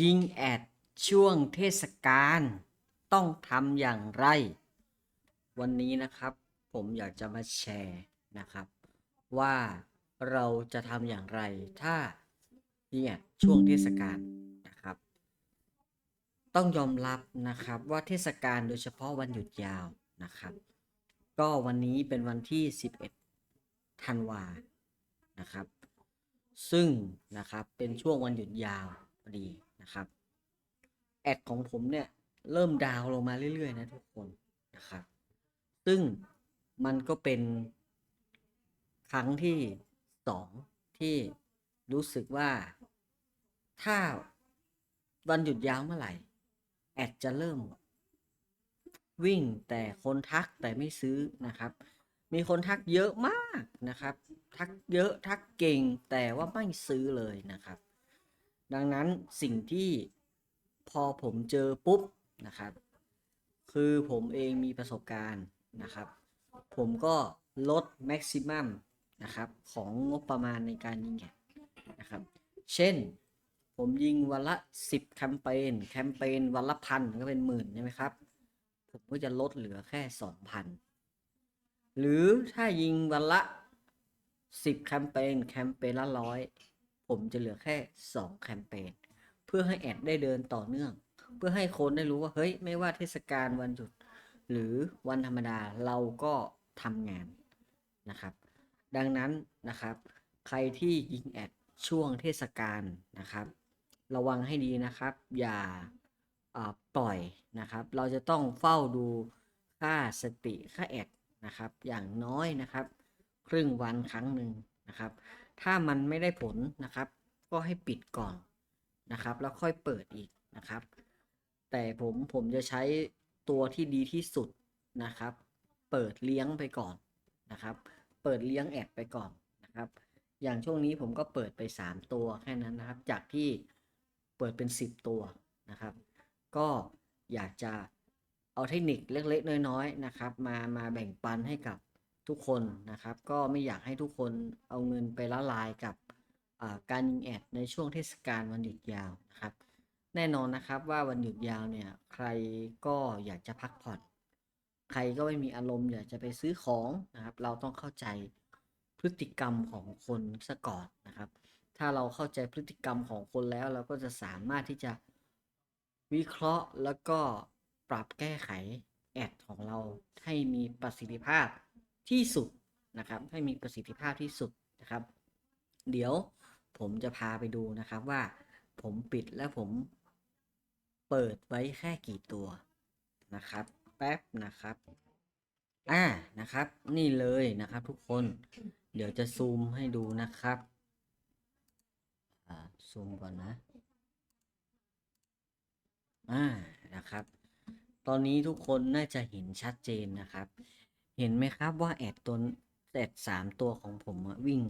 ยิงแอดช่วงเทศกาลต้องทำอย่างไร วันนี้นะครับผมอยากจะมาแชร์นะครับ ว่าเราจะทำอย่างไรถ้ายิงแอดช่วงเทศกาลนะครับ ต้องยอมรับนะครับว่าเทศกาลโดยเฉพาะวันหยุดยาวนะครับ ก็วันนี้เป็นวันที่ 11ธันวานะครับ ซึ่งนะครับเป็นช่วงวันหยุดยาวพอดี นะครับแอดของผมเนี่ยเริ่มดาวลงมาเรื่อยๆนะทุกคนนะครับซึ่งมันก็เป็นครั้งที่สองที่รู้สึกว่าถ้าวันหยุดยาวเมื่อไหร่ แอดจะเริ่ม วิ่งแต่คนทักแต่ไม่ซื้อนะครับ มีคนทักเยอะมากนะครับ ทักเยอะทักเก่งแต่ว่าไม่ซื้อเลยนะครับ ดังนั้นสิ่งที่พอผมเจอปุ๊บนะครับ คือผมเองมีประสบการณ์นะครับ ผมก็ลดแม็กซิมัมนะครับของงบประมาณในการยิงแอดนะครับ เช่นผมยิงวันละ 10 แคมเปญแคมเปญวันละพันก็เป็นหมื่นใช่ไหมครับ ผมก็จะลดเหลือแค่ 2,000 หรือถ้ายิงวันละ 10 แคมเปญแคมเปญละร้อย ผมจะเหลือแค่ 2 แคมเปญเพื่อให้แอดได้เดินต่อเนื่อง เพื่อให้คนได้รู้ว่าเฮ้ยไม่ว่าเทศกาลวันหยุด หรือวันธรรมดาเราก็ทำงานนะครับ ดังนั้นนะครับ ใครที่ยิงแอดช่วงเทศกาลนะครับ ระวังให้ดีนะครับ อย่าอ่าปล่อยนะครับ เราจะต้องเฝ้าดูค่าสติค่าแอดนะครับ อย่างน้อยนะครับ ครึ่งวันครั้งหนึ่งนะครับถ้ามันไม่ได้ผลนะครับ ก็ให้ปิดก่อนนะครับ แล้วค่อยเปิดอีกนะครับ แต่ผมผมจะใช้ตัวที่ดีที่สุดนะครับ เปิดเลี้ยงไปก่อนนะครับ เปิดเลี้ยงแอดไปก่อนนะครับ อย่างช่วงนี้ผมก็เปิดไป 3 ตัวแค่นั้นนะครับ จากที่เปิดเป็น 10 ตัวนะครับ ก็อยากจะเอาเทคนิคเล็กๆน้อยๆนะครับ มามาแบ่งปันให้กับ ทุกคนนะครับ ก็ไม่อยากให้ทุกคนเอาเงินไปละลายกับการยิงแอดในช่วงเทศกาลวันหยุดยาวนะครับ แน่นอนนะครับว่าวันหยุดยาวเนี่ยใครก็อยากจะพักผ่อน ใครก็ไม่มีอารมณ์อยากจะไปซื้อของนะครับ เราต้องเข้าใจพฤติกรรมของคนซะก่อนนะครับ ถ้าเราเข้าใจพฤติกรรมของคนแล้ว เราก็จะสามารถที่จะวิเคราะห์แล้วก็ปรับแก้ไขแอดของเราให้มีประสิทธิภาพ ที่สุดนะครับ ให้มีประสิทธิภาพที่สุดนะครับ เดี๋ยวผมจะพาไปดูนะครับว่าผมปิดและผมเปิดไว้แค่กี่ตัวนะครับ แป๊บนะครับอ่านะครับ นี่เลยนะครับทุกคนเดี๋ยวจะซูมให้ดูนะครับอ่าซูมก่อนนะอ่านะครับ ตอนนี้ทุกคนน่าจะเห็นชัดเจนนะครับ เห็นไหมครับว่าแอดตัวแอดสามตัวของผมวิ่ง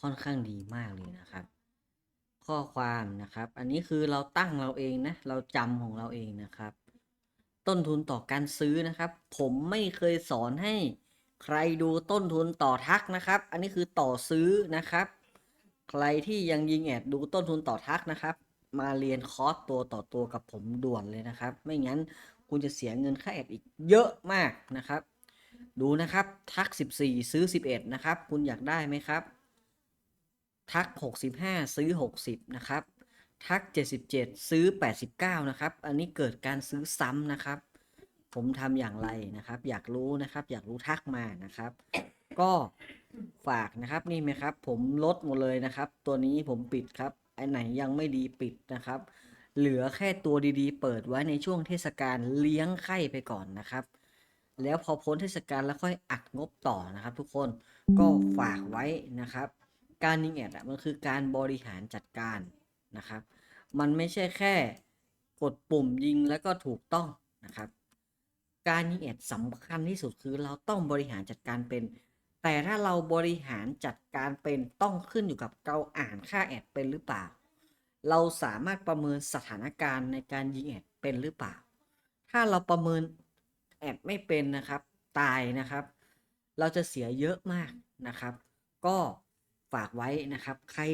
ค่อนข้างดีมากเลยนะครับ ข้อความนะครับ อันนี้คือเราตั้งเราเองนะ เราจำของเราเองนะครับ ต้นทุนต่อการซื้อนะครับ ผมไม่เคยสอนให้ใครดูต้นทุนต่อทักนะครับ อันนี้คือต่อซื้อนะครับ ใครที่ยังยิงแอดดูต้นทุนต่อทักนะครับ มาเรียนคอร์สตัวต่อตัวกับผมด่วนเลยนะครับ ไม่งั้นคุณจะเสียเงินค่าแอดอีกเยอะมากนะครับ ดูนะครับ ทัก 14 ซื้อ 11 นะครับ คุณอยากได้ไหมครับ ทัก 65 ซื้อ 60 นะครับ ทัก 77 ซื้อ 89 นะครับ อันนี้เกิดการซื้อซ้ำนะครับ ผมทำอย่างไรนะครับ อยากรู้นะครับ อยากรู้ทักมานะครับ ก็ฝากนะครับนี่ไหมครับ ผมลดหมดเลยนะครับ ตัวนี้ผมปิดครับไอไหนยังไม่ดีปิดนะครับ เหลือแค่ตัวดีๆ เปิดไว้ในช่วงเทศกาลเลี้ยงไข่ไปก่อนนะครับ แล้วพอพ้นเทศกาลแล้วค่อยอัดงบต่อนะครับ ทุกคนก็ฝากไว้นะครับ การยิงแอดมันคือการบริหารจัดการนะครับ มันไม่ใช่แค่กดปุ่มยิงแล้วก็ถูกต้องนะครับ การยิงแอดสำคัญที่สุดคือเราต้องบริหารจัดการเป็น แต่ถ้าเราบริหารจัดการเป็นต้องขึ้นอยู่กับเราอ่านค่าแอดเป็นหรือเปล่า เราสามารถประเมินสถานการณ์ในการยิงแอดเป็นหรือเปล่า ถ้าเราประเมิน แอดไม่เป็นนะครับ ตายนะครับ เราจะเสียเยอะมากนะครับ ก็ฝากไว้นะครับ ใคร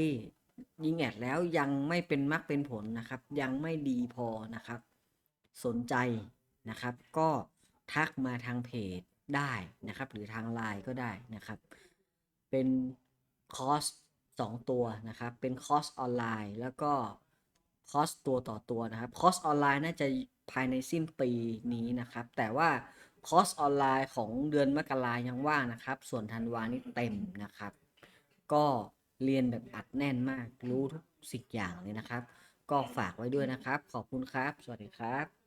ยิงแอดแล้วยังไม่เป็นมรรคเป็นผลนะครับ ยังไม่ดีพอนะครับ สนใจนะครับ ก็ทักมาทางเพจได้นะครับ หรือทางไลน์ก็ได้นะครับ เป็นคอร์สสองตัวนะครับ เป็นคอร์สออนไลน์ แล้วก็คอร์สตัวต่อตัวนะครับ คอร์สออนไลน์น่าจะ ภายในสิ้นปีนี้นะครับ แต่ว่าคอร์สออนไลน์ของเดือนมกรายังว่างนะครับ ส่วนธันวานี่เต็มนะครับ ก็เรียนแบบอัดแน่นมากรู้ทุกสิ่งอย่างเลยนะครับ ก็ฝากไว้ด้วยนะครับ ขอบคุณครับ สวัสดีครับ